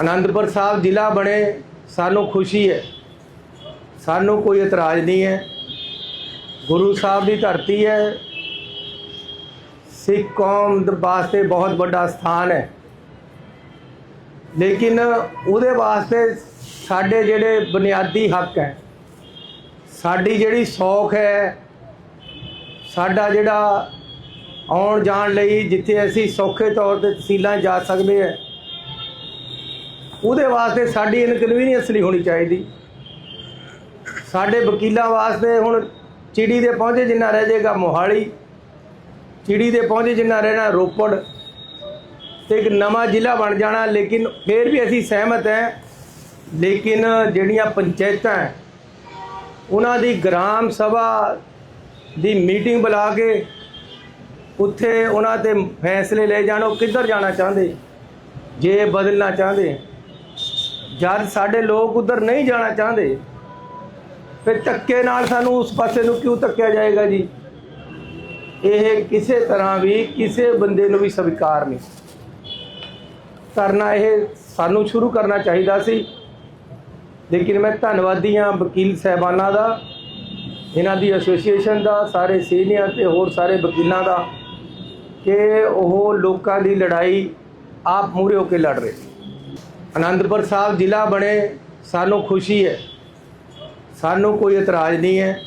ਅਨੰਦਪੁਰ ਸਾਹਿਬ ਜ਼ਿਲ੍ਹਾ ਬਣੇ, ਸਾਨੂੰ ਖੁਸ਼ੀ ਹੈ। ਸਾਨੂੰ ਕੋਈ ਇਤਰਾਜ਼ ਨਹੀਂ ਹੈ। ਗੁਰੂ ਸਾਹਿਬ ਦੀ ਧਰਤੀ ਹੈ। ਸਿੱਖ ਕੌਮ ਦੇ ਵਾਸਤੇ ਬਹੁਤ ਵੱਡਾ ਸਥਾਨ ਹੈ। ਲੇਕਿਨ ਉਹਦੇ ਵਾਸਤੇ ਸਾਡੇ ਜਿਹੜੇ ਬੁਨਿਆਦੀ ਹੱਕ ਹੈ, ਸਾਡੀ ਜਿਹੜੀ ਸੌਖ ਹੈ, ਸਾਡਾ ਜਿਹੜਾ ਆਉਣ ਜਾਣ ਲਈ ਜਿੱਥੇ ਅਸੀਂ ਸੌਖੇ ਤੌਰ ਤੇ ਤਹਿਸੀਲਾਂ ਜਾ ਸਕਦੇ ਹਾਂ ਉਹਦੇ ਵਾਸਤੇ ਸਾਡੀ ਇਨਕਨਵੀਨੀਅੰਸ ਨਹੀਂ ਹੋਣੀ ਚਾਹੀਦੀ। ਸਾਡੇ ਵਕੀਲਾਂ ਵਾਸਤੇ ਹੁਣ ਚਿੜੀ ਦੇ ਪਹੁੰਚੇ ਜਿੰਨਾ ਰਹਿ ਜਾਏਗਾ ਮੋਹਾਲੀ, ਚਿੜੀ ਦੇ ਪਹੁੰਚੇ ਜਿੰਨਾ ਰਹਿਣਾ ਰੋਪੜ, ਤੇ ਇੱਕ ਨਵਾਂ ਜ਼ਿਲ੍ਹਾ ਬਣ ਜਾਣਾ, ਲੇਕਿਨ ਫਿਰ ਵੀ ਅਸੀਂ ਸਹਿਮਤ ਹੈ, ਲੇਕਿਨ ਜਿਹੜੀਆਂ ਪੰਚਾਇਤਾਂ ਉਹਨਾਂ ਦੀ ਗ੍ਰਾਮ ਸਭਾ ਦੀ ਮੀਟਿੰਗ ਬੁਲਾ ਕੇ ਉੱਥੇ ਉਹਨਾਂ ਤੇ ਫੈਸਲੇ ਲੈ ਜਾਣ, ਉਹ ਕਿੱਧਰ ਜਾਣਾ ਚਾਹੁੰਦੇ? ਜੇ ਬਦਲਣਾ ਚਾਹੁੰਦੇ? ਜਦ ਸਾਡੇ ਲੋਕ ਉਧਰ ਨਹੀਂ ਜਾਣਾ ਚਾਹੁੰਦੇ, ਫਿਰ ਧੱਕੇ ਨਾਲ ਸਾਨੂੰ ਉਸ ਪਾਸੇ ਨੂੰ ਕਿਉਂ ਧੱਕਿਆ ਜਾਏਗਾ ਜੀ? ਇਹ ਕਿਸੇ ਤਰ੍ਹਾਂ ਵੀ ਕਿਸੇ ਬੰਦੇ ਨੂੰ ਵੀ ਸਵੀਕਾਰ ਨਹੀਂ। ਕਰਨਾ ਇਹ ਸਾਨੂੰ ਸ਼ੁਰੂ ਕਰਨਾ ਚਾਹੀਦਾ ਸੀ। ਲੇਕਿਨ ਮੈਂ ਧੰਨਵਾਦੀ ਹਾਂ ਵਕੀਲ ਸਹਿਬਾਨਾਂ ਦਾ ਇਹਨਾਂ ਦੀ ਐਸੋਸੀਏਸ਼ਨ ਦਾ, ਸਾਰੇ ਸੀਨੀਅਰ ਤੇ ਹੋਰ ਸਾਰੇ ਵਕੀਲਾਂ ਦਾ, ਕਿ ਉਹ ਲੋਕਾਂ ਦੀ ਲੜਾਈ ਆਪ ਮੂਹਰੇ ਹੋ ਕੇ ਲੜ ਰਹੇ। ਅਨੰਦਪੁਰ ਸਾਹਿਬ ਜ਼ਿਲ੍ਹਾ ਬਣੇ, ਸਾਨੂੰ ਖੁਸ਼ੀ ਹੈ। ਸਾਨੂੰ ਕੋਈ ਇਤਰਾਜ਼ ਨਹੀਂ ਹੈ।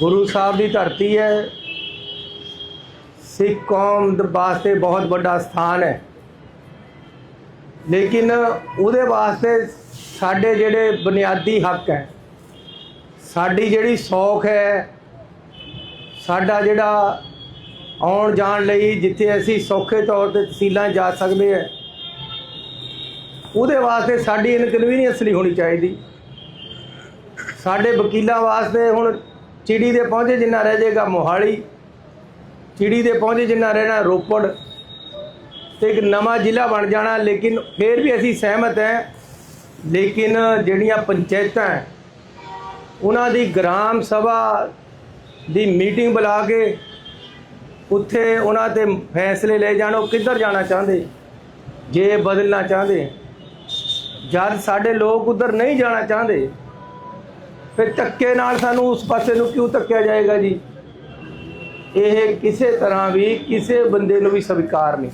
ਗੁਰੂ ਸਾਹਿਬ ਦੀ ਧਰਤੀ ਹੈ। ਸਿੱਖ ਕੌਮ ਦੇ ਵਾਸਤੇ ਬਹੁਤ ਵੱਡਾ ਸਥਾਨ ਹੈ। ਲੇਕਿਨ ਉਹਦੇ ਵਾਸਤੇ ਸਾਡੇ ਜਿਹੜੇ ਬੁਨਿਆਦੀ ਹੱਕ ਹੈ, ਸਾਡੀ ਜਿਹੜੀ ਸੌਖ ਹੈ, ਸਾਡਾ ਜਿਹੜਾ ਆਉਣ ਜਾਣ ਲਈ ਜਿੱਥੇ ਅਸੀਂ ਸੌਖੇ ਤੌਰ ਤੇ ਤਹਿਸੀਲਾਂ ਜਾ ਸਕਦੇ ਹਾਂ ਉਹਦੇ ਵਾਸਤੇ ਸਾਡੀ ਇਨਕਨਵੀਨੀਅੰਸ ਨਹੀਂ ਹੋਣੀ ਚਾਹੀਦੀ। ਸਾਡੇ ਵਕੀਲਾਂ ਵਾਸਤੇ ਹੁਣ ਚਿੜੀ ਦੇ ਪਹੁੰਚੇ ਜਿੰਨਾ ਰਹਿ ਜਾਏਗਾ ਮੋਹਾਲੀ, ਚਿੜੀ ਦੇ ਪਹੁੰਚੇ ਜਿੰਨਾ ਰਹਿਣਾ ਰੋਪੜ, ਤੇ ਇੱਕ ਨਵਾਂ ਜ਼ਿਲ੍ਹਾ ਬਣ ਜਾਣਾ, ਲੇਕਿਨ ਫਿਰ ਵੀ ਅਸੀਂ ਸਹਿਮਤ ਹੈ, ਲੇਕਿਨ ਜਿਹੜੀਆਂ ਪੰਚਾਇਤਾਂ ਉਹਨਾਂ ਦੀ ਗ੍ਰਾਮ ਸਭਾ ਦੀ ਮੀਟਿੰਗ ਬੁਲਾ ਕੇ ਉੱਥੇ ਉਹਨਾਂ ਤੇ ਫੈਸਲੇ ਲਏ ਜਾਣ, ਉਹ ਕਿੱਧਰ ਜਾਣਾ ਚਾਹੁੰਦੇ? ਜੇ ਬਦਲਣਾ ਚਾਹੁੰਦੇ? ਜਦ ਸਾਡੇ ਲੋਕ ਉਧਰ ਨਹੀਂ ਜਾਣਾ ਚਾਹੁੰਦੇ, ਫਿਰ ਧੱਕੇ ਨਾਲ ਸਾਨੂੰ ਉਸ ਪਾਸੇ ਨੂੰ ਕਿਉਂ ਧੱਕਿਆ ਜਾਏਗਾ ਜੀ? ਇਹ ਕਿਸੇ ਤਰ੍ਹਾਂ ਵੀ ਕਿਸੇ ਬੰਦੇ ਨੂੰ ਵੀ ਸਵੀਕਾਰ ਨਹੀਂ।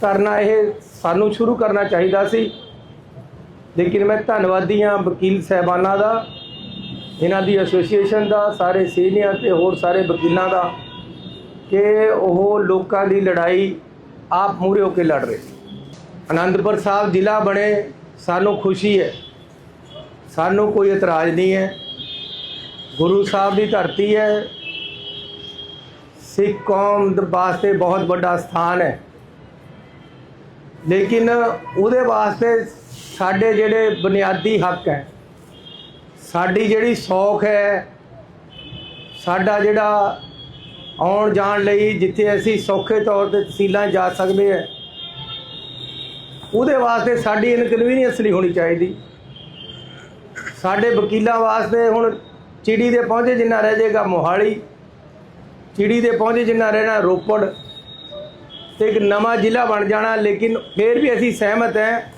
ਕਰਨਾ ਇਹ ਸਾਨੂੰ ਸ਼ੁਰੂ ਕਰਨਾ ਚਾਹੀਦਾ ਸੀ। ਲੇਕਿਨ ਮੈਂ ਧੰਨਵਾਦੀ ਹਾਂ ਵਕੀਲ ਸਹਿਬਾਨਾਂ ਦਾ ਇਹਨਾਂ ਦੀ ਐਸੋਸੀਏਸ਼ਨ ਦਾ, ਸਾਰੇ ਸੀਨੀਅਰ ਤੇ ਹੋਰ ਸਾਰੇ ਵਕੀਲਾਂ ਦਾ, ਕਿ ਉਹ ਲੋਕਾਂ ਦੀ ਲੜਾਈ ਆਪ ਮੂਹਰੇ ਹੋ ਕੇ ਲੜ ਰਹੇ। ਅਨੰਦਪੁਰ ਸਾਹਿਬ ਜ਼ਿਲ੍ਹਾ ਬਣੇ, ਸਾਨੂੰ ਖੁਸ਼ੀ ਹੈ। ਸਾਨੂੰ ਕੋਈ ਇਤਰਾਜ਼ ਨਹੀਂ ਹੈ। ਗੁਰੂ ਸਾਹਿਬ ਦੀ ਧਰਤੀ ਹੈ। ਸਿੱਖ ਕੌਮ ਦੇ ਵਾਸਤੇ ਬਹੁਤ ਵੱਡਾ ਸਥਾਨ ਹੈ। ਲੇਕਿਨ ਉਹਦੇ ਵਾਸਤੇ ਸਾਡੇ ਜਿਹੜੇ ਬੁਨਿਆਦੀ ਹੱਕ ਹੈ, ਸਾਡੀ ਜਿਹੜੀ ਸੌਖ ਹੈ, ਸਾਡਾ ਜਿਹੜਾ ਆਉਣ ਜਾਣ ਲਈ ਜਿੱਥੇ ਅਸੀਂ ਸੌਖੇ ਤੌਰ ਤੇ ਤਹਿਸੀਲਾਂ ਜਾ ਸਕਦੇ ਹਾਂ ਉਹਦੇ ਵਾਸਤੇ ਸਾਡੀ ਇਨਕਨਵੀਨੀਅੰਸ ਨਹੀਂ ਹੋਣੀ ਚਾਹੀਦੀ। ਸਾਡੇ ਵਕੀਲਾਂ ਵਾਸਤੇ ਹੁਣ ਚਿੜੀ ਦੇ ਪਹੁੰਚੇ ਜਿੰਨਾ ਰਹਿ ਜਾਏਗਾ ਮੋਹਾਲੀ, ਚਿੜੀ ਦੇ ਪਹੁੰਚੇ ਜਿੰਨਾ ਰਹਿਣਾ ਰੋਪੜ, ਤੇ ਇੱਕ ਨਵਾਂ ਜ਼ਿਲ੍ਹਾ ਬਣ ਜਾਣਾ, ਲੇਕਿਨ ਫਿਰ ਵੀ ਅਸੀਂ ਸਹਿਮਤ ਹੈ,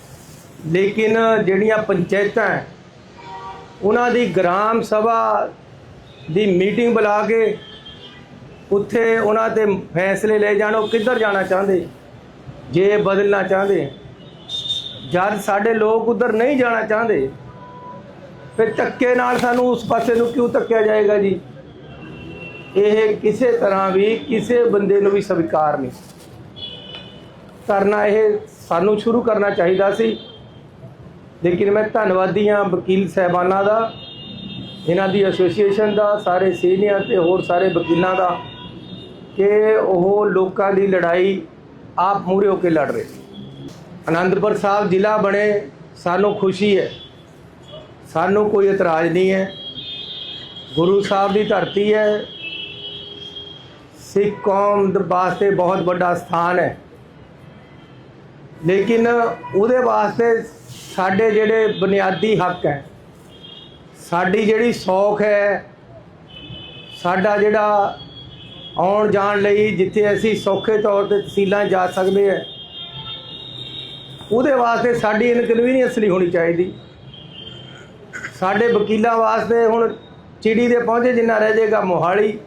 ਲੇਕਿਨ ਜਿਹੜੀਆਂ ਪੰਚਾਇਤਾਂ ਉਹਨਾਂ ਦੀ ਗ੍ਰਾਮ ਸਭਾ ਦੀ ਮੀਟਿੰਗ ਬੁਲਾ ਕੇ ਉੱਥੇ ਉਹਨਾਂ ਤੇ ਫੈਸਲੇ ਲੈ ਜਾਣ, ਉਹ ਕਿੱਧਰ ਜਾਣਾ ਚਾਹੁੰਦੇ? ਜੇ ਬਦਲਣਾ ਚਾਹੁੰਦੇ? ਜਦ ਸਾਡੇ ਲੋਕ ਉਧਰ ਨਹੀਂ ਜਾਣਾ ਚਾਹੁੰਦੇ, ਫਿਰ ਧੱਕੇ ਨਾਲ ਸਾਨੂੰ ਉਸ ਪਾਸੇ ਨੂੰ ਕਿਉਂ ਧੱਕਿਆ ਜਾਏਗਾ ਜੀ? ਇਹ ਕਿਸੇ ਤਰ੍ਹਾਂ ਵੀ ਕਿਸੇ ਬੰਦੇ ਨੂੰ ਵੀ ਸਵੀਕਾਰ ਨਹੀਂ। ਕਰਨਾ ਇਹ ਸਾਨੂੰ ਸ਼ੁਰੂ ਕਰਨਾ ਚਾਹੀਦਾ ਸੀ। ਲੇਕਿਨ ਮੈਂ ਧੰਨਵਾਦੀ ਹਾਂ ਵਕੀਲ ਸਹਿਬਾਨਾਂ ਦਾ ਇਹਨਾਂ ਦੀ ਐਸੋਸੀਏਸ਼ਨ ਦਾ, ਸਾਰੇ ਸੀਨੀਅਰ ਤੇ ਹੋਰ ਸਾਰੇ ਵਕੀਲਾਂ ਦਾ, ਕਿ ਉਹ ਲੋਕਾਂ ਦੀ ਲੜਾਈ ਆਪ ਮੂਹਰੇ ਹੋ ਕੇ ਲੜ ਰਹੇ। ਅਨੰਦਪੁਰ ਸਾਹਿਬ ਜ਼ਿਲ੍ਹਾ ਬਣੇ, ਸਾਨੂੰ ਖੁਸ਼ੀ ਹੈ। ਸਾਨੂੰ ਕੋਈ ਇਤਰਾਜ਼ ਨਹੀਂ ਹੈ। ਗੁਰੂ ਸਾਹਿਬ ਦੀ ਧਰਤੀ ਹੈ। ਸਿੱਖ ਕੌਮ ਦੇ ਵਾਸਤੇ ਬਹੁਤ ਵੱਡਾ ਸਥਾਨ ਹੈ। ਲੇਕਿਨ ਉਹਦੇ ਵਾਸਤੇ ਸਾਡੇ ਜਿਹੜੇ ਬੁਨਿਆਦੀ ਹੱਕ ਹੈ, ਸਾਡੀ ਜਿਹੜੀ ਸੌਖ ਹੈ, ਸਾਡਾ ਜਿਹੜਾ ਆਉਣ ਜਾਣ ਲਈ ਜਿੱਥੇ ਅਸੀਂ ਸੌਖੇ ਤੌਰ ਤੇ ਤਹਿਸੀਲਾਂ ਜਾ ਸਕਦੇ ਹਾਂ ਉਹਦੇ ਵਾਸਤੇ ਸਾਡੀ ਇਨਕਨਵੀਨੀਅੰਸ ਨਹੀਂ ਹੋਣੀ ਚਾਹੀਦੀ। ਸਾਡੇ ਵਕੀਲਾਂ ਵਾਸਤੇ ਹੁਣ ਚਿੜੀ ਦੇ ਪਹੁੰਚੇ ਜਿੰਨਾ ਰਹਿ ਜਾਏਗਾ ਮੋਹਾਲੀ।